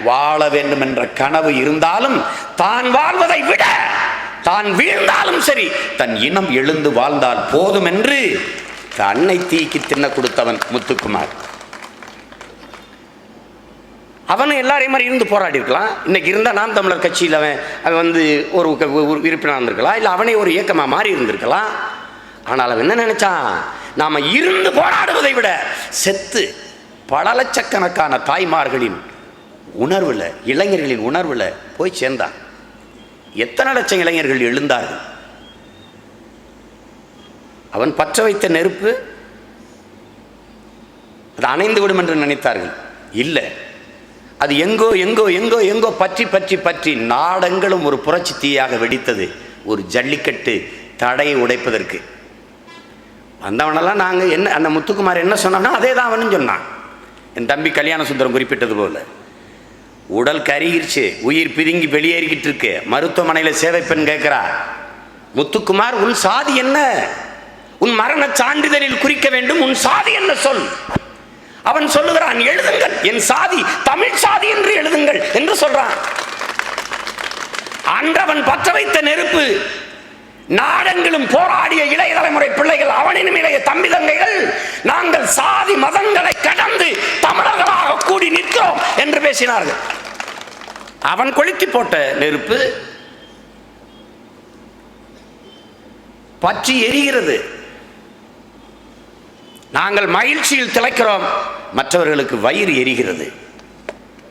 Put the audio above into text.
வாழ வேண்டும் என்ற கனவு இருந்தாலும் தான் வாழ்வதை விட தான் வீழ்ந்தாலும் சரி தன் இனம் எழுந்து வாழ்ந்தால் போதும் என்று தன்னை தீக்கி தின்ன கொடுத்தவன் முத்துக்குமார். அவனும் எல்லாரையும் மாதிரி இருந்து போராடி இருக்கலாம். இன்னைக்கு இருந்தால் நாம் தமிழர் கட்சியில் அவன் அவன் வந்து ஒரு க- இருந்திருக்கலாம். இல்லை அவனே ஒரு இயக்கமாக மாறி இருந்திருக்கலாம். ஆனால் அவன் என்ன நினைச்சான்? நாம இருந்து போராடுவதை விட செத்து பல லட்சக்கணக்கான தாய்மார்களின் உணர்வில் இளைஞர்களின் உணர்வில் போய் சேர்ந்தான். எத்தனை லட்சம் இளைஞர்கள் எழுந்தார்கள்? அவன் பற்ற வைத்த நெருப்பு அது அணைந்து விடும் என்று நினைத்தார்கள். இல்லை. அது எங்கோ எங்கோ எங்கோ எங்கோ பற்றி பற்றி பற்றி நாடெங்களும் ஒரு புரட்சி தீயாக வெடித்தது. ஒரு ஜல்லிக்கட்டு தடையை உடைப்பதற்கு. வந்தவனெல்லாம் நாங்கள் என்ன அந்த முத்துக்குமார் என்ன சொன்னானோ அதே தான் அவனும் சொன்னான். என் தம்பி கல்யாண சுந்தரம் குறிப்பிட்டது போல. உடல் கருகிருச்சு உயிர் பிதுங்கி வெளியேறிக்கிட்டு இருக்கு மருத்துவமனையில் சேவை பெண் கேட்கிறா முத்துக்குமார் உன் சாதி என்ன? உன் மரண சான்றிதழில் குறிக்க வேண்டும் உன் சாதி என்ன சொல்? அவன் சொல்லுகிறான் எழுதுங்கள் என் சாதி தமிழ் சாதி என்று எழுதுங்கள் என்று சொல்றான். அன்றவன் பற்ற வைத்த நெருப்பு நாடெங்கிலும் போராடிய இளைய தலைமுறை பிள்ளைகள் அவனினும் இளைய தம்பி தங்கைகள் நாங்கள் சாதி மதங்களை கடந்து தமிழர்களாக கூடி நிற்கிறோம் என்று பேசினார்கள். அவன் கொளுத்தி போட்ட நெருப்பு பற்றி எரிகிறது. நாங்கள் மகிழ்ச்சியில் திளைக்கிறோம். மற்றவர்களுக்கு வயிறு எரிகிறது.